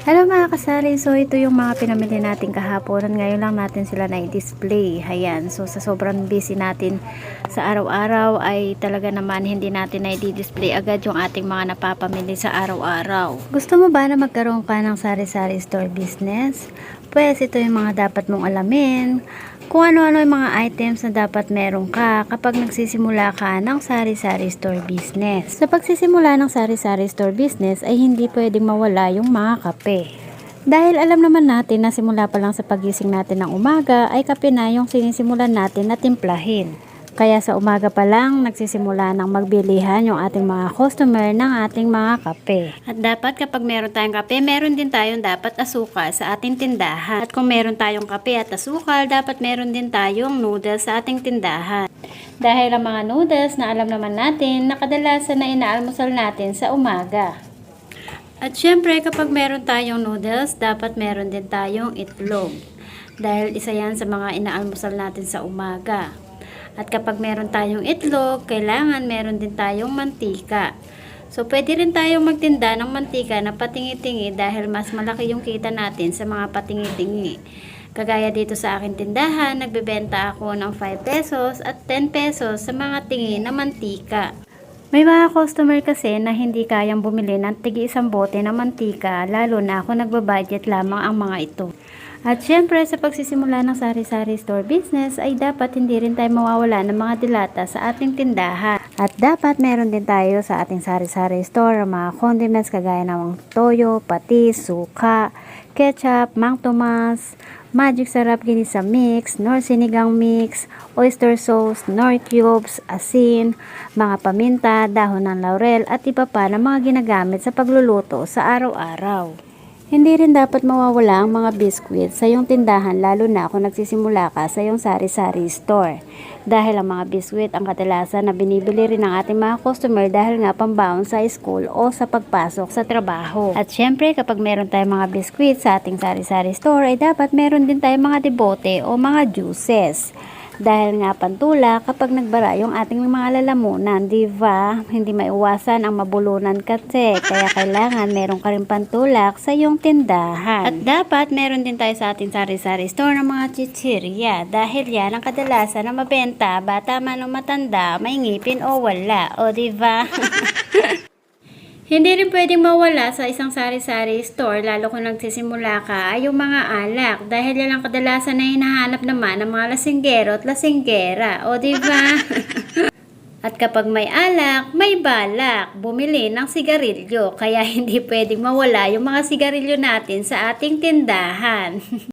Hello mga kasari, so ito yung mga pinamili natin kahapon. Ngayon lang natin sila na-display. Ayan, so sa sobrang busy natin sa araw-araw ay talaga naman hindi natin na-display agad yung ating mga napapamili sa araw-araw. Gusto mo ba na magkaroon ka ng sari-sari store business? Pues ito yung mga dapat mong alamin. Kung ano-ano yung mga items na dapat meron ka kapag nagsisimula ka ng sari-sari store business. Sa pagsisimula ng sari-sari store business ay hindi pwedeng mawala yung mga kape. Dahil alam naman natin na simula pa lang sa pagising natin ng umaga ay kape na yung sinisimulan natin na timplahin. Kaya sa umaga pa lang nagsisimula ng magbilihan yung ating mga customer ng ating mga kape. At dapat kapag meron tayong kape, meron din tayong dapat asukal sa ating tindahan. At kung meron tayong kape at asukal, dapat meron din tayong noodles sa ating tindahan. Dahil ang mga noodles na alam naman natin na kadalasan na inaalmusal natin sa umaga. At syempre, kapag meron tayong noodles, dapat meron din tayong itlog. Dahil isa yan sa mga inaalmusal natin sa umaga. At kapag meron tayong itlog, kailangan meron din tayong mantika. So, pwede rin tayong magtinda ng mantika na patingi-tingi dahil mas malaki yung kita natin sa mga patingi-tingi. Kagaya dito sa akin tindahan, nagbebenta ako ng 5 pesos at 10 pesos sa mga tingi na mantika. May mga customer kasi na hindi kayang bumili ng tigi isang bote ng mantika, lalo na kung nagbabudget lamang ang mga ito. At syempre, sa pagsisimula ng sari-sari store business ay dapat hindi rin tayo mawawala ng mga dilata sa ating tindahan. At dapat meron din tayo sa ating sari-sari store mga condiments kagaya ng toyo, patis, suka, ketchup, mang tomas, magic sarap ginisa mix, nor sinigang mix, oyster sauce, nor cubes, asin, mga paminta, dahon ng laurel at iba pa na mga ginagamit sa pagluluto sa araw-araw. Hindi rin dapat mawawala ang mga biskwit sa iyong tindahan lalo na kung nagsisimula ka sa iyong sari-sari store. Dahil ang mga biskwit ang kadalasan na binibili rin ng ating mga customer dahil nga pambaon sa school o sa pagpasok sa trabaho. At syempre kapag meron tayong mga biskwit sa ating sari-sari store ay dapat meron din tayong mga debote o mga juices. Dahil nga pantula, kapag nagbara yung ating mga lalamunan, di ba? Hindi maiwasan ang mabulunan kasi. Kaya kailangan meron ka rin pantulak sa iyong tindahan. At dapat meron din tayo sa ating sari-sari store ng mga chichirya. Dahil yan ang kadalasan na mabenta, bata man o matanda, may ngipin o wala. O di ba? Hindi rin pwedeng mawala sa isang sari-sari store lalo kung nagsisimula ka ay yung mga alak dahil yan ang kadalasan na hinahanap naman ng mga lasinggero at lasinggera. O di ba? At kapag may alak, may balak. Bumili ng sigarilyo. Kaya hindi pwedeng mawala yung mga sigarilyo natin sa ating tindahan.